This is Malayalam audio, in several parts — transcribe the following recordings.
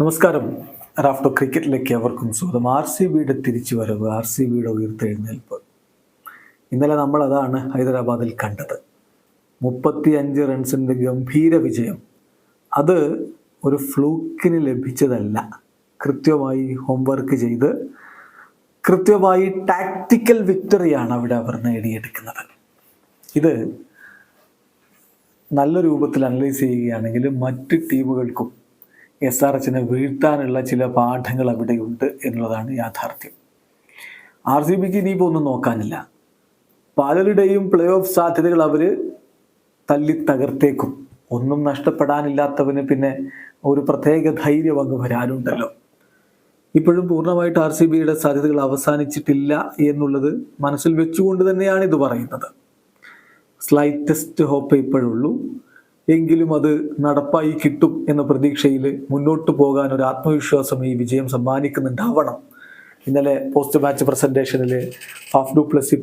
നമസ്കാരം. റാഫ്റ്റോ ക്രിക്കറ്റിലേക്ക് അവർക്കും സ്വാഗതം. ആർ സി ബിയുടെ തിരിച്ചു വരവ് ആർ സി ബിയുടെ ഉയർത്തെഴുന്നേൽപ്പ്. ഇന്നലെ നമ്മൾ അതാണ് ഹൈദരാബാദിൽ കണ്ടത്. മുപ്പത്തി അഞ്ച് റൺസിന്റെ ഗംഭീര വിജയം. അത് ഒരു ഫ്ലൂക്കിന് ലഭിച്ചതല്ല. കൃത്യമായി ഹോംവർക്ക് ചെയ്ത് കൃത്യമായി ടാക്റ്റിക്കൽ വിക്ടറിയാണ് അവിടെ അവർ നേടിയെടുക്കുന്നത്. ഇത് നല്ല രൂപത്തിൽ അനലൈസ് ചെയ്യുകയാണെങ്കിൽ മറ്റ് ടീമുകൾക്കും എസ് ആർ എച്ചിനെ വീഴ്ത്താനുള്ള ചില പാഠങ്ങൾ അവിടെയുണ്ട് എന്നുള്ളതാണ് യാഥാർത്ഥ്യം. ആർ സി ബിക്ക് ഇനിയിപ്പോൾ ഒന്നും നോക്കാനില്ല. പലരുടെയും പ്ലേ ഓഫ് സാധ്യതകൾ അവർ തല്ലി തകർത്തേക്കും. ഒന്നും നഷ്ടപ്പെടാനില്ലാത്തവന് പിന്നെ ഒരു പ്രത്യേക ധൈര്യം അങ്ങ് വരാനുണ്ടല്ലോ. ഇപ്പോഴും പൂർണമായിട്ട് ആർ സി ബിയുടെ സാധ്യതകൾ അവസാനിച്ചിട്ടില്ല എന്നുള്ളത് മനസ്സിൽ വെച്ചുകൊണ്ട് തന്നെയാണ് ഇത് പറയുന്നത്. സ്ലൈറ്റസ്റ്റ് ഹോപ്പ് ഇപ്പോഴുള്ളൂ. എങ്കിലും അത് നടപ്പായി കിട്ടും എന്ന പ്രതീക്ഷയിൽ മുന്നോട്ട് പോകാൻ ഒരു ആത്മവിശ്വാസം ഈ വിജയം സമ്മാനിക്കുന്നുണ്ടാവണം. ഇന്നലെ പോസ്റ്റ് മാച്ച് പ്രസന്റേഷനിൽ ഫാഫ്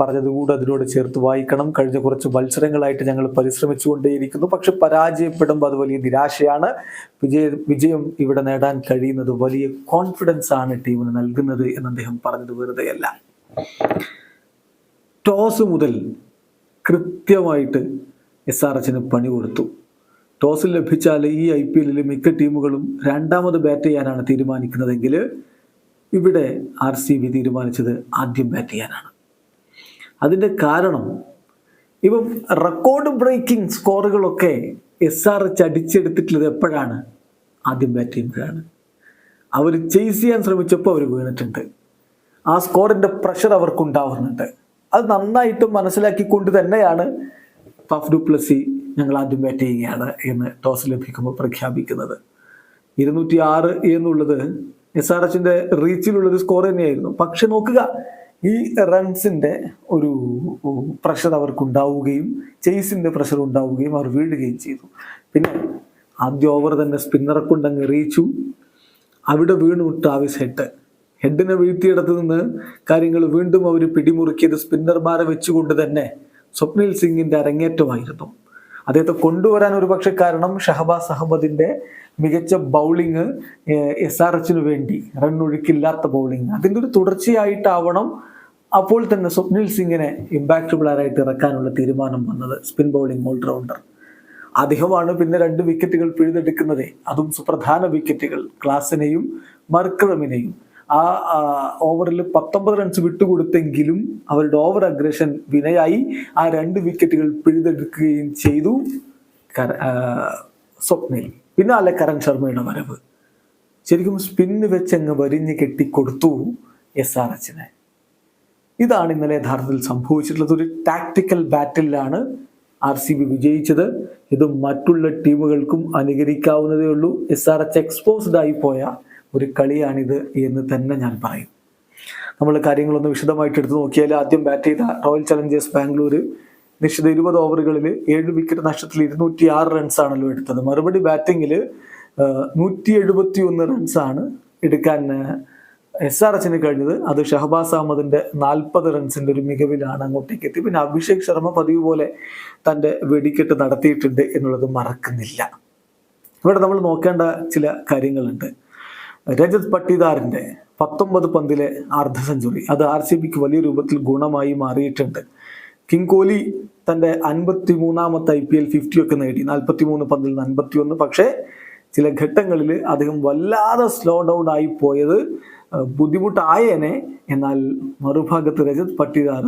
പറഞ്ഞത് കൂടെ അതിനോട് ചേർത്ത് വായിക്കണം. കഴിഞ്ഞ കുറച്ച് മത്സരങ്ങളായിട്ട് ഞങ്ങൾ പരിശ്രമിച്ചുകൊണ്ടേയിരിക്കുന്നു. പക്ഷെ പരാജയപ്പെടുമ്പോൾ അത് വലിയ നിരാശയാണ്. വിജയ വിജയം ഇവിടെ നേടാൻ കഴിയുന്നത് വലിയ കോൺഫിഡൻസ് ആണ് ടീമിന് നൽകുന്നത് എന്ന് അദ്ദേഹം പറഞ്ഞത് വെറുതെയല്ല. ടോസ് മുതൽ കൃത്യമായിട്ട് എസ് ആർ എച്ചിന് പണി കൊടുത്തു. ടോസ് ലഭിച്ചാൽ ഈ ഐ പി എല്ലിൽ മിക്ക ടീമുകളും രണ്ടാമത് ബാറ്റ് ചെയ്യാനാണ് തീരുമാനിക്കുന്നതെങ്കിൽ ഇവിടെ ആർ സി ബി തീരുമാനിച്ചത് ആദ്യം ബാറ്റ് ചെയ്യാനാണ്. അതിന്റെ കാരണം ഇപ്പം റെക്കോർഡ് ബ്രേക്കിംഗ് സ്കോറുകളൊക്കെ എസ് ആർ എച്ച് അടിച്ചെടുത്തിട്ടുള്ളത് എപ്പോഴാണ്? ആദ്യം ബാറ്റ് ചെയ്യുമ്പോഴാണ്. അവർ ചേസ് ചെയ്യാൻ ശ്രമിച്ചപ്പോൾ അവർ വീണിട്ടുണ്ട്. ആ സ്കോറിന്റെ പ്രഷർ അവർക്കുണ്ടാവുന്നുണ്ട് അത് നന്നായിട്ട് മനസ്സിലാക്കിക്കൊണ്ട് തന്നെയാണ് പഫ് ഡു പ്ലസി ഞങ്ങൾ ആദ്യം ബാറ്റ് ചെയ്യുകയാണ് എന്ന് ടോസ് ലഭിക്കുമ്പോൾ പ്രഖ്യാപിക്കുന്നത്. ഇരുന്നൂറ്റി ആറ് എന്നുള്ളത് എസ് ആർ എച്ചിന്റെ റീച്ചിലുള്ളൊരു സ്കോർ തന്നെയായിരുന്നു. പക്ഷെ നോക്കുക ഈ റൺസിന്റെ ഒരു പ്രഷർ അവർക്കുണ്ടാവുകയും ചേസിന്റെ പ്രഷർ ഉണ്ടാവുകയും അവർ വീഴുകയും ചെയ്തു. പിന്നെ ആദ്യ ഓവർ തന്നെ സ്പിന്നറെ കൊണ്ടങ്ങ് എറിയിച്ചു അവിടെ വീണു ട്രാവിസ് ഹെഡ്. ഹെഡിനെ വീഴ്ത്തിയിടത്ത് നിന്ന് കാര്യങ്ങൾ വീണ്ടും അവർ പിടിമുറുക്കിയത് സ്പിന്നർമാരെ വെച്ചുകൊണ്ട് തന്നെ സ്വപ്നിൽ സിംഗിന്റെ അരങ്ങേറ്റമായിരുന്നു. അദ്ദേഹത്തെ കൊണ്ടുവരാൻ ഒരു പക്ഷെ കാരണം ഷഹബാസ് അഹമ്മദിന്റെ മികച്ച ബൗളിങ് എസ് ആർ എച്ചിന് വേണ്ടി റൺ ഒഴുക്കില്ലാത്ത ബൗളിങ് അതിന്റെ ഒരു തുടർച്ചയായിട്ടാവണം അപ്പോൾ തന്നെ സ്വപ്നിൽ സിംഗിനെ ഇമ്പാക്ട് പ്ലെയറായിട്ട് ഇറക്കാനുള്ള തീരുമാനം വന്നത് സ്പിൻ ബൗളിംഗ് ഓൾറൗണ്ടർ അദ്ദേഹമാണ് പിന്നെ രണ്ട് വിക്കറ്റുകൾ പിഴുതെടുക്കുന്നത്. അതും സുപ്രധാന വിക്കറ്റുകൾ ക്ലാസിനെയും മർക്രമിനെയും ആ ഓവറിൽ പത്തൊമ്പത് റൺസ് വിട്ടുകൊടുത്തെങ്കിലും അവരുടെ ഓവർ അഗ്രഷൻ വിനയായി ആ രണ്ട് വിക്കറ്റുകൾ പിഴുതെടുക്കുകയും ചെയ്തു. സ്വപ്നയിൽ. പിന്നെ സ്വപ്നയിൽ പിന്നാലെ കരൺ ശർമ്മയുടെ വരവ്. ശരിക്കും സ്പിന്ന് വെച്ചങ്ങ് വരിഞ്ഞ് കെട്ടിക്കൊടുത്തു എസ് ആർ എച്ചിനെ ഇതാണ് ഇന്നലെ യഥാർത്ഥത്തിൽ സംഭവിച്ചിട്ടുള്ളത്. ഒരു ടാക്ടിക്കൽ ബാറ്റിലാണ് ആർ സി ബി വിജയിച്ചത്. ഇത് മറ്റുള്ള ടീമുകൾക്കും അനുകരിക്കാവുന്നതേ ഉള്ളൂ. എസ് ആർ എച്ച് എക്സ്പോസ്ഡ് ആയി പോയ ഒരു കളിയാണിത് എന്ന് തന്നെ ഞാൻ പറയും. നമ്മൾ കാര്യങ്ങളൊന്ന് വിശദമായിട്ട് എടുത്തു നോക്കിയാൽ ആദ്യം ബാറ്റ് ചെയ്ത റോയൽ ചലഞ്ചേഴ്സ് ബാംഗ്ലൂർ നിശ്ചിത ഇരുപത് ഓവറുകളിൽ ഏഴ് വിക്കറ്റ് നഷ്ടത്തിൽ ഇരുന്നൂറ്റി ആറ് റൺസ് ആണല്ലോ എടുത്തത്. മറുപടി ബാറ്റിങ്ങിൽ നൂറ്റി എഴുപത്തി ഒന്ന് റൺസാണ് എടുക്കാൻ എസ് ആർ എച്ചിന് കഴിഞ്ഞത്. അത് ഷഹബാസ് അഹമ്മദിന്റെ നാൽപ്പത് റൺസിന്റെ ഒരു മികവിലാണ് അങ്ങോട്ടേക്ക് എത്തി പിന്നെ അഭിഷേക് ശർമ്മ പതിവ് പോലെ തന്റെ വെടിക്കെട്ട് നടത്തിയിട്ടുണ്ട് എന്നുള്ളത് മറക്കുന്നില്ല. ഇവിടെ നമ്മൾ നോക്കേണ്ട ചില കാര്യങ്ങളുണ്ട്. രജത് പട്ടിദാറിന്റെ പത്തൊമ്പത് പന്തിലെ അർദ്ധ സെഞ്ചുറി. അത് ആർ സി ബിക്ക് വലിയ രൂപത്തിൽ ഗുണമായി മാറിയിട്ടുണ്ട്. കിങ് കോഹ്ലി തന്റെ അൻപത്തി മൂന്നാമത്തെ ഐ പി എൽ ഫിഫ്റ്റി ഒക്കെ നേടി. നാൽപ്പത്തി മൂന്ന് പന്തിൽ നിന്ന് അൻപത്തി ഒന്ന് പക്ഷേ ചില ഘട്ടങ്ങളിൽ അദ്ദേഹം വല്ലാതെ സ്ലോ ഡൗൺ ആയി പോയത് ബുദ്ധിമുട്ടായേനെ. എന്നാൽ മറുഭാഗത്ത് രജത് പട്ടിദാർ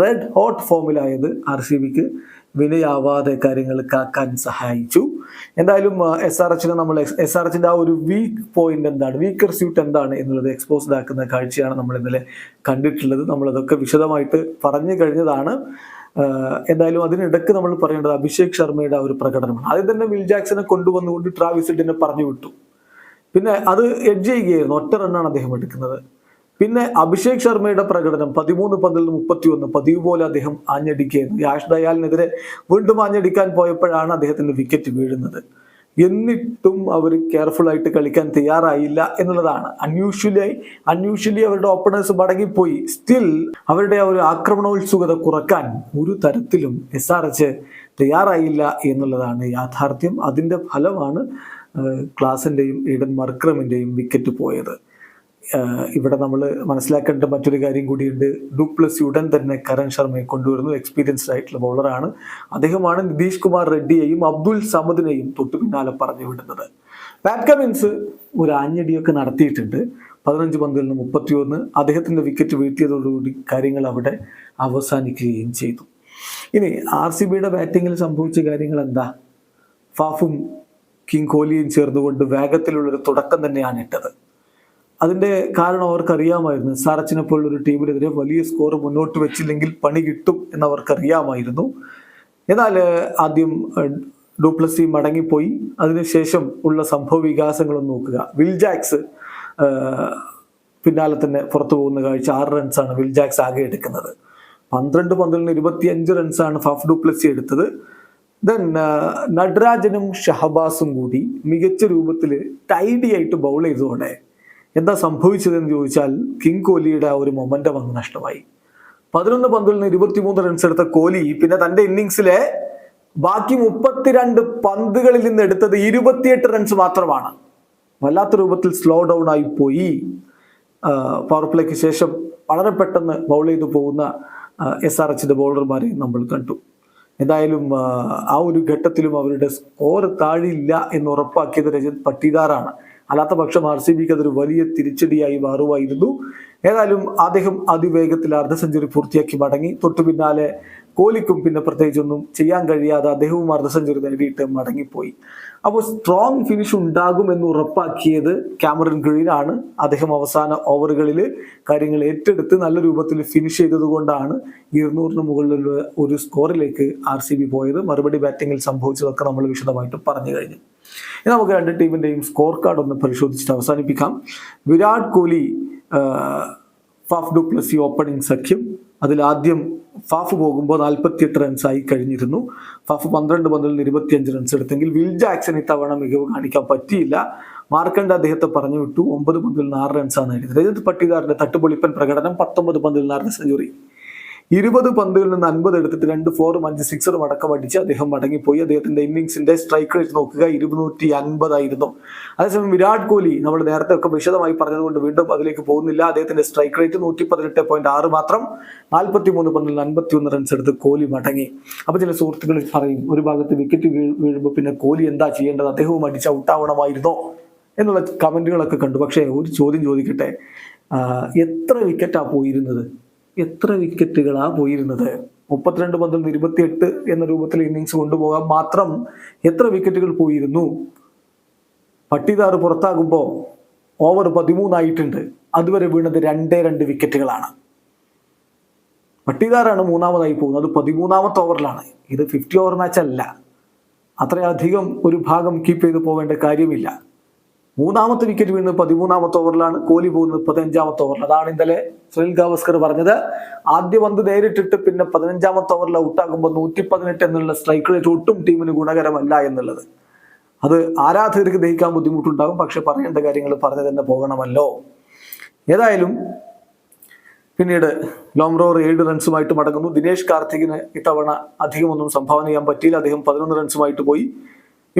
റെഡ് ഹോട്ട് ഫോമിലായത് ആർ സി ബിക്ക് വിനയാവാതെ കാര്യങ്ങൾ കാക്കാൻ സഹായിച്ചു. എന്തായാലും എസ് ആർ എച്ചിന് നമ്മൾ എസ് ആർ എച്ചിന്റെ ആ ഒരു വീക്ക് പോയിന്റ് എന്താണ് വീക്കർ സ്യൂട്ട് എന്താണ് എന്നുള്ളത് എക്സ്പോസ്ഡ് ആക്കുന്ന കാഴ്ചയാണ് നമ്മൾ ഇന്നലെ കണ്ടിട്ടുള്ളത്. നമ്മളതൊക്കെ വിശദമായിട്ട് പറഞ്ഞു കഴിഞ്ഞതാണ്. എന്തായാലും അതിനിടക്ക് നമ്മൾ പറയേണ്ടത് അഭിഷേക് ശർമ്മയുടെ ആ ഒരു പ്രകടനമാണ്. ആദ്യം തന്നെ വിൽ ജാക്സനെ കൊണ്ടുവന്നുകൊണ്ട് ട്രാവിസ് ഹെഡിനെ പറഞ്ഞു വിട്ടു. പിന്നെ അത് എഡ്ജ് ചെയ്യുകയായിരുന്നു. ഒറ്റ റണ്ണാണ് അദ്ദേഹം എടുക്കുന്നത്. പിന്നെ അഭിഷേക് ശർമ്മയുടെ പ്രകടനം പതിമൂന്ന് പന്തിൽ നിന്ന് മുപ്പത്തി ഒന്ന് പതിവ് പോലെ അദ്ദേഹം ആഞ്ഞടിക്കുകയായിരുന്നു. യാഷ് ദയാലിനെതിരെ വീണ്ടും ആഞ്ഞടിക്കാൻ പോയപ്പോഴാണ് അദ്ദേഹത്തിന്റെ വിക്കറ്റ് വീഴുന്നത്. എന്നിട്ടും അവർ കെയർഫുൾ ആയിട്ട് കളിക്കാൻ തയ്യാറായില്ല എന്നുള്ളതാണ്. അൺയൂഷ്വലി അൺയൂഷ്വലി അവരുടെ ഓപ്പണേഴ്സ് മടങ്ങിപ്പോയി. സ്റ്റിൽ അവരുടെ ആ ഒരു ആക്രമണോത്സുകത കുറയ്ക്കാൻ ഒരു തരത്തിലും എസ് ആർ എച്ച് തയ്യാറായില്ല എന്നുള്ളതാണ് യാഥാർത്ഥ്യം. അതിന്റെ ഫലമാണ് ക്ലാസിന്റെയും ഈഡൻ മർക്രമിന്റെയും വിക്കറ്റ് പോയത്. ഇവിടെ നമ്മൾ മനസ്സിലാക്കേണ്ട മറ്റൊരു കാര്യം കൂടിയുണ്ട്. ഡുപ്ലസി ഉടൻ തന്നെ കരൺ ശർമ്മയെ കൊണ്ടുവരുന്നു. എക്സ്പീരിയൻസ്ഡ് ആയിട്ടുള്ള ബൗളറാണ് അദ്ദേഹമാണ് നിതീഷ് കുമാർ റെഡ്ഡിയെയും അബ്ദുൽ സമദിനെയും തൊട്ടു പിന്നാലെ പറഞ്ഞു വിടുന്നത്. പാറ്റ് കമിൻസ് ഒരു ആഞ്ഞടിയൊക്കെ നടത്തിയിട്ടുണ്ട്. പതിനഞ്ച് പന്തിൽ നിന്ന് മുപ്പത്തിയൊന്ന്. അദ്ദേഹത്തിന്റെ വിക്കറ്റ് വീഴ്ത്തിയതോടുകൂടി കാര്യങ്ങൾ അവിടെ അവസാനിക്കുകയും ചെയ്തു. ഇനി ആർ സി ബിയുടെ ബാറ്റിങ്ങിൽ സംഭവിച്ച കാര്യങ്ങൾ എന്താ? ഫാഫും കിങ് കോഹ്ലിയും ചേർന്നുകൊണ്ട് വേഗത്തിലുള്ളൊരു തുടക്കം തന്നെയാണ് ഇട്ടത്. അതിന്റെ കാരണം അവർക്കറിയാമായിരുന്നു. സാറച്ചിനെ പോലുള്ള ഒരു ടീമിനെതിരെ വലിയ സ്കോർ മുന്നോട്ട് വെച്ചില്ലെങ്കിൽ പണി കിട്ടും എന്ന് അവർക്കറിയാമായിരുന്നു എന്നാൽ ആദ്യം ഡൂപ്ലസി മടങ്ങിപ്പോയി. അതിനുശേഷം ഉള്ള സംഭവ വികാസങ്ങളും നോക്കുക. വിൽജാക്സ് പിന്നാലെ തന്നെ പുറത്തു പോകുന്ന കാഴ്ച ആറ് റൺസാണ് വിൽ ജാക്സ് ആകെ എടുക്കുന്നത്. പന്ത്രണ്ട് പന്ത്രണ്ടിന് ഇരുപത്തി അഞ്ച് റൺസാണ് ഫഫ് ഡുപ്ലസി എടുത്തത്. ദെൻ നട്രാജനും ഷഹബാസും കൂടി മികച്ച രൂപത്തിൽ ടൈഡി ആയിട്ട് ബൗൾ ചെയ്തതോടെ എന്താ സംഭവിച്ചതെന്ന് ചോദിച്ചാൽ കിങ് കോഹ്ലിയുടെ ആ ഒരു മൊമെന്റം അങ്ങ് നഷ്ടമായി. പതിനൊന്ന് പന്തുകളിൽ ഇരുപത്തിമൂന്ന് റൺസ് എടുത്ത കോഹ്ലി പിന്നെ തന്റെ ഇന്നിങ്സിലെ ബാക്കി മുപ്പത്തിരണ്ട് പന്തുകളിൽ നിന്ന് എടുത്തത് ഇരുപത്തിയെട്ട് റൺസ് മാത്രമാണ്. വല്ലാത്ത രൂപത്തിൽ സ്ലോ ഡൗൺ ആയി പോയി. പവർ പ്ലേക്ക് ശേഷം വളരെ പെട്ടെന്ന് ബൗൾ ചെയ്തു പോകുന്ന എസ് ആർ എച്ചിന്റെ ബൗളർമാരെ നമ്മൾ കണ്ടു. എന്തായാലും ആ ഒരു ഘട്ടത്തിലും അവരുടെ സ്കോർ താഴില്ല എന്ന് ഉറപ്പാക്കിയത് രജത് പട്ടീദാറാണ്. അല്ലാത്ത പക്ഷം ആർ സി ബിക്ക് അതൊരു വലിയ തിരിച്ചടിയായി മാറുമായിരുന്നു. ഏതായാലും അദ്ദേഹം അതിവേഗത്തിൽ അർദ്ധ സെഞ്ചുറി പൂർത്തിയാക്കി മടങ്ങി. തൊട്ടു പിന്നാലെ കോഹ്ലിക്കും പിന്നെ പ്രത്യേകിച്ചൊന്നും ചെയ്യാൻ കഴിയാതെ അദ്ദേഹവും അർദ്ധ സെഞ്ചുറി നേടിയിട്ട് മടങ്ങിപ്പോയി. അപ്പോൾ സ്ട്രോങ് ഫിനിഷ് ഉണ്ടാകും എന്ന് ഉറപ്പാക്കിയത് ക്യാമറൻ ഗ്രീൻ ആണ് അദ്ദേഹം അവസാന ഓവറുകളിൽ കാര്യങ്ങൾ ഏറ്റെടുത്ത് നല്ല രൂപത്തിൽ ഫിനിഷ് ചെയ്തത് കൊണ്ടാണ് ഇരുന്നൂറിന് മുകളിലുള്ള ഒരു സ്കോറിലേക്ക് ആർ സി ബി പോയത്. മറുപടി ബാറ്റിങ്ങിൽ സംഭവിച്ചതൊക്കെ നമ്മൾ വിശദമായിട്ട് പറഞ്ഞു കഴിഞ്ഞു. ഇനി നമുക്ക് രണ്ട് ടീമിന്റെയും സ്കോർ കാർഡ് ഒന്ന് പരിശോധിച്ചിട്ട് അവസാനിപ്പിക്കാം. Virat Kohli Faf du du Plessis opening സഖ്യം. ആദ്യം ഫാഫ് പോകുമ്പോൾ നാൽപ്പത്തിയെട്ട് റൺസ് ആയി കഴിഞ്ഞിരുന്നു. ഫാഫ് പന്ത്രണ്ട് പന്ത്രണ്ടിൽ ഇരുപത്തിയഞ്ച് റൺസ് എടുത്തെങ്കിൽ വിൽ ജാക്സൺ ഇത്തവണ മികവ് കാണിക്കാൻ പറ്റിയില്ല. മാർക്കണ്ട് അദ്ദേഹത്തെ പറഞ്ഞു വിട്ടു. ഒമ്പത് പന്തിൽ നിന്ന് ആറ് റൺസാണ് നേടിയത്. രജത് പട്ടികാറിന്റെ തട്ടുപൊളിപ്പൻ പ്രകടനം പത്തൊമ്പത് പന്തിൽ നിന്ന് സെഞ്ചുറി ഇരുപത് പന്തുകളിൽ നിന്ന് അൻപത് എടുത്തിട്ട് രണ്ട് ഫോറും അഞ്ച് സിക്സറും അടക്കം അടിച്ച് അദ്ദേഹം മടങ്ങിപ്പോയി. അദ്ദേഹത്തിന്റെ ഇന്നിങ്സിന്റെ സ്ട്രൈക്ക് റേറ്റ് നോക്കുക ഇരുന്നൂറ്റി അൻപതായിരുന്നു അതേസമയം വിരാട് കോഹ്ലി നമ്മൾ നേരത്തെ ഒക്കെ വിശദമായി പറഞ്ഞതുകൊണ്ട് വീണ്ടും അതിലേക്ക് പോകുന്നില്ല. അദ്ദേഹത്തിന്റെ സ്ട്രൈക്ക് റേറ്റ് നൂറ്റി പതിനെട്ട് പോയിന്റ് ആറ് മാത്രം നാൽപ്പത്തി മൂന്ന് പന്തിൽ അൻപത്തി ഒന്ന് റൺസ് എടുത്ത് കോഹ്ലി മടങ്ങി. അപ്പൊ ചില സുഹൃത്തുക്കൾ പറയും ഒരു ഭാഗത്ത് വിക്കറ്റ് വീഴുമ്പോൾ പിന്നെ കോഹ്ലി എന്താ ചെയ്യേണ്ടത്? അദ്ദേഹവും അടിച്ച് ഔട്ടാവണമായിരുന്നോ എന്നുള്ള കമന്റുകളൊക്കെ കണ്ടു. പക്ഷേ ഒരു ചോദ്യം ചോദിക്കട്ടെ? എത്ര വിക്കറ്റാ പോയിരുന്നത്? എത്ര വിക്കറ്റുകളാ പോയിരുന്നത്? മുപ്പത്തിരണ്ട് പന്തിൽ നിന്ന് ഇരുപത്തിയെട്ട് എന്ന രൂപത്തിൽ ഇന്നിങ്സ് കൊണ്ടുപോകാൻ മാത്രം എത്ര വിക്കറ്റുകൾ പോയിരുന്നു? പട്ടിദാർ പുറത്താകുമ്പോൾ ഓവർ പതിമൂന്നായിട്ടുണ്ട്. അതുവരെ വീണത് രണ്ടേ രണ്ട് വിക്കറ്റുകളാണ് പട്ടിദാറാണ് മൂന്നാമതായി പോകുന്നത്. അത് പതിമൂന്നാമത്തെ ഓവറിലാണ് ഇത് ഫിഫ്റ്റി ഓവർ മാച്ച് അല്ല. അത്രയധികം ഒരു ഭാഗം കീപ്പ് ചെയ്ത് പോവേണ്ട കാര്യമില്ല. മൂന്നാമത്തെ വിക്കറ്റ് വീണ് പതിമൂന്നാമത്തെ ഓവറിലാണ് കോഹ്ലി പോകുന്നത് പതിനഞ്ചാമത്തെ ഓവറിൽ അതാണ് ഇന്നലെ സുനിൽ ഗാവസ്കർ പറഞ്ഞത്. ആദ്യ പന്ത് നേരിട്ടിട്ട് പിന്നെ പതിനഞ്ചാമത്തെ ഓവറിൽ ഔട്ടാകുമ്പോൾ നൂറ്റി പതിനെട്ട് എന്നുള്ള സ്ട്രൈക്ക് റേറ്റ് ഒട്ടും ടീമിന് ഗുണകരമല്ല എന്നുള്ളത്. അത് ആരാധകർക്ക് ദഹിക്കാൻ ബുദ്ധിമുട്ടുണ്ടാകും. പക്ഷെ പറയേണ്ട കാര്യങ്ങൾ പറഞ്ഞു തന്നെ പോകണമല്ലോ. ഏതായാലും പിന്നീട് ലോംറോർ ഏഴ് റൺസുമായിട്ട് മടങ്ങുന്നു. ദിനേഷ് കാർത്തികിന് ഇത്തവണ അധികമൊന്നും സംഭാവന ചെയ്യാൻ പറ്റിയില്ല. അദ്ദേഹം പതിനൊന്ന് റൺസുമായിട്ട് പോയി.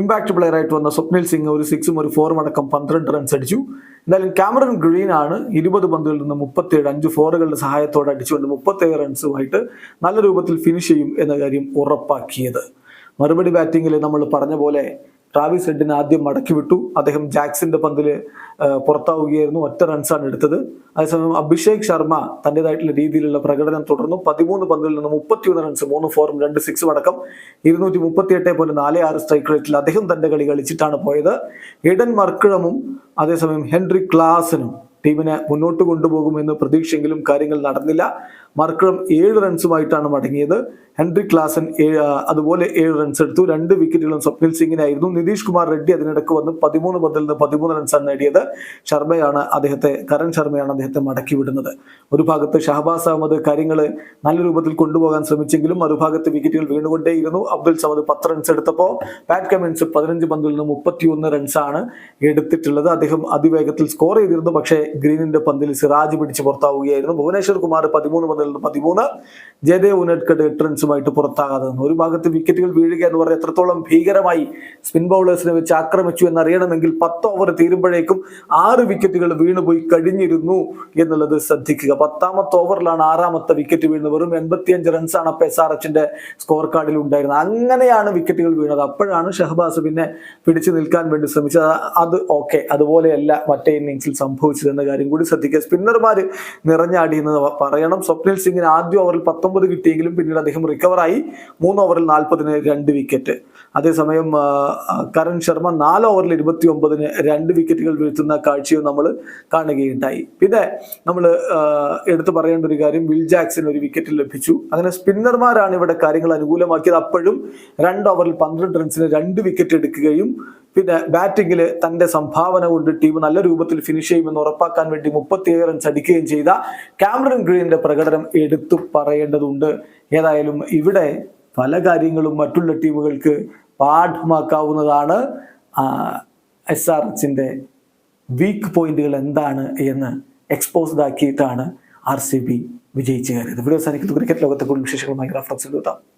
ഇമ്പാക്ട് പ്ലെയർ ആയിട്ട് വന്ന സ്വപ്നിൽ സിംഗ് ഒരു സിക്സും ഒരു ഫോറും അടക്കം പന്ത്രണ്ട് റൺസ് അടിച്ചു. എന്തായാലും ക്യാമറൻ ഗ്രീൻ ആണ് ഇരുപത് പന്തുകളിൽ നിന്ന് മുപ്പത്തേഴ് അഞ്ച് ഫോറുകളുടെ സഹായത്തോടെ അടിച്ചുകൊണ്ട് മുപ്പത്തേഴ് റൺസുമായിട്ട് നല്ല രൂപത്തിൽ ഫിനിഷ് ചെയ്യും എന്ന കാര്യം ഉറപ്പാക്കിയത്. മറുപടി ബാറ്റിങ്ങിൽ നമ്മൾ പറഞ്ഞ പോലെ ട്രാവിസ് ഹെഡിനെ ആദ്യം മടക്കി വിട്ടു. അദ്ദേഹം ജാക്സിന്റെ പന്തിൽ പുറത്താവുകയായിരുന്നു. ഒറ്റ റൺസാണ് എടുത്തത്. അതേസമയം അഭിഷേക് ശർമ്മ തന്റേതായിട്ടുള്ള രീതിയിലുള്ള പ്രകടനം തുടർന്നു. പതിമൂന്ന് പന്തിൽ നിന്ന് മുപ്പത്തിയൊന്ന് റൺസ് മൂന്ന് ഫോറും രണ്ട് സിക്സും അടക്കം ഇരുന്നൂറ്റി മുപ്പത്തി പോലെ നാല് ആറ് സ്ട്രൈക്ക് റേറ്റിൽ അദ്ദേഹം തന്റെ കളി കളിച്ചിട്ടാണ് പോയത്. എഡൻ മർക്കിഴമും അതേസമയം ഹെൻറി ക്ലാസനും ടീമിനെ മുന്നോട്ട് കൊണ്ടുപോകുമെന്ന് പ്രതീക്ഷയെങ്കിലും കാര്യങ്ങൾ നടന്നില്ല. മർക്കിളം ഏഴ് റൺസുമായിട്ടാണ് മടങ്ങിയത്. ഹെൻറി ക്ലാസൻ അതുപോലെ ഏഴ് റൺസ് എടുത്തു. രണ്ട് വിക്കറ്റുകളും സ്വപ്നിൽ സിംഗിനായിരുന്നു നിതീഷ് കുമാർ റെഡ്ഡി അതിനിടക്ക് വന്ന് പതിമൂന്ന് പന്തിൽ നിന്ന് പതിമൂന്ന് റൺസാണ് നേടിയത്. ശർമ്മയാണ് അദ്ദേഹത്തെ കരൺ ശർമ്മയാണ് അദ്ദേഹത്തെ മടക്കി വിടുന്നത്. ഒരു ഭാഗത്ത് ഷഹബാസ് അഹമ്മദ് കാര്യങ്ങൾ നല്ല രൂപത്തിൽ കൊണ്ടുപോകാൻ ശ്രമിച്ചെങ്കിലും മറുഭാഗത്ത് വിക്കറ്റുകൾ വീണുകൊണ്ടേയിരുന്നു. അബ്ദുൽ സമദ് പത്ത് റൺസ് എടുത്തപ്പോൾ പാറ്റ് കമിൻസ് പതിനഞ്ച് പന്തിൽ നിന്ന് മുപ്പത്തിയൊന്ന് റൺസാണ് എടുത്തിട്ടുള്ളത്. അദ്ദേഹം അതിവേഗത്തിൽ സ്കോർ ചെയ്തിരുന്നു. പക്ഷേ ഗ്രീനിന്റെ പന്തിൽ സിറാജ് പിടിച്ച് പുറത്താവുകയായിരുന്നു. ഭുവനേശ്വർ കുമാർ പതിമൂന്ന് പന്തിൽ നിന്ന് പതിമൂന്ന്. ജയദേവ് ഉനഡ്കട്ട് എട്ട് റൺസുമായിട്ട് പുറത്താകാതെ നിന്നു. ഒരു ഭാഗത്ത് വിക്കറ്റുകൾ വീഴുക എന്ന് പറഞ്ഞാൽ എത്രത്തോളം ഭീകരമായി സ്പിൻ ബൗളേഴ്സിനെ വെച്ച് ആക്രമിച്ചു എന്നറിയണമെങ്കിൽ പത്ത് ഓവർ തീരുമ്പോഴേക്കും ആറ് വിക്കറ്റുകൾ വീണുപോയി കഴിഞ്ഞിരുന്നു എന്നുള്ളത് ശ്രദ്ധിക്കുക. പത്താമത്തെ ഓവറിലാണ് ആറാമത്തെ വിക്കറ്റ് വീണത് വെറും എൺപത്തിയഞ്ച് റൺസാണ് അപ്പോൾ എസ് ആർ എച്ചിന്റെ സ്കോർ കാർഡിൽ ഉണ്ടായിരുന്നത്. അങ്ങനെയാണ് വിക്കറ്റുകൾ വീണത്. അപ്പോഴാണ് ഷഹബാസ് പിന്നെ പിടിച്ചു നിൽക്കാൻ വേണ്ടി ശ്രമിച്ചത്. അത് ഓക്കെ അതുപോലെയല്ല മറ്റേ ഇന്നിങ്സിൽ സംഭവിച്ചത് എന്ന കാര്യം കൂടി ശ്രദ്ധിക്കുക. സ്പിന്നർമാർ നിറഞ്ഞാടി എന്ന് പറയണം. സ്വപ്നിൽ സിംഗിന് ആദ്യ ഓവറിൽ പത്തൊമ്പത് കിട്ടിയെങ്കിലും പിന്നീട് അദ്ദേഹം റിക്കവറായി മൂന്ന് ഓവറിൽ നാൽപ്പതിന് രണ്ട് വിക്കറ്റ് അതേസമയം കരൺ ശർമ്മ നാല് ഓവറിൽ ഇരുപത്തി ഒമ്പതിന് രണ്ട് വിക്കറ്റുകൾ വീഴ്ത്തുന്ന കാഴ്ചയും നമ്മൾ കാണുകയുണ്ടായി. പിന്നെ നമ്മൾ എടുത്തു പറയേണ്ട ഒരു കാര്യം വിൽ ജാക്സൺ ഒരു വിക്കറ്റ് ലഭിച്ചു. അങ്ങനെ സ്പിന്നർമാരാണ് ഇവിടെ കാര്യങ്ങൾ അനുകൂലമാക്കിയത്. അപ്പോഴും രണ്ട് ഓവറിൽ പന്ത്രണ്ട് റൺസിന് രണ്ട് വിക്കറ്റ് എടുക്കുകയും പിന്നെ ബാറ്റിംഗിൽ തന്റെ സംഭാവന കൊണ്ട് ടീം നല്ല രൂപത്തിൽ ഫിനിഷ് ചെയ്യുമെന്ന് ഉറപ്പാക്കാൻ വേണ്ടി മുപ്പത്തിയേഴ് റൺസ് അടിക്കുകയും ചെയ്ത കാമറൻ ഗ്രീനിന്റെ പ്രകടനം എടുത്തു പറയേണ്ടതുണ്ട്. ഏതായാലും ഇവിടെ പല കാര്യങ്ങളും മറ്റുള്ള ടീമുകൾക്ക് പാഠമാക്കാവുന്നതാണ്. എസ് ആർ എച്ചിന്റെ വീക്ക് പോയിന്റുകൾ എന്താണ് എന്ന് എക്സ്പോസ്ഡ് ആക്കിയിട്ടാണ് ആർ സി ബി വിജയിച്ചു കയറിയത്. ഇവിടെ അവസാനിക്കുന്നു. ക്രിക്കറ്റ് ലോകത്തെ കൂടുതൽ വിശേഷങ്ങളുമായി റഫറൻസ് എഴുതാം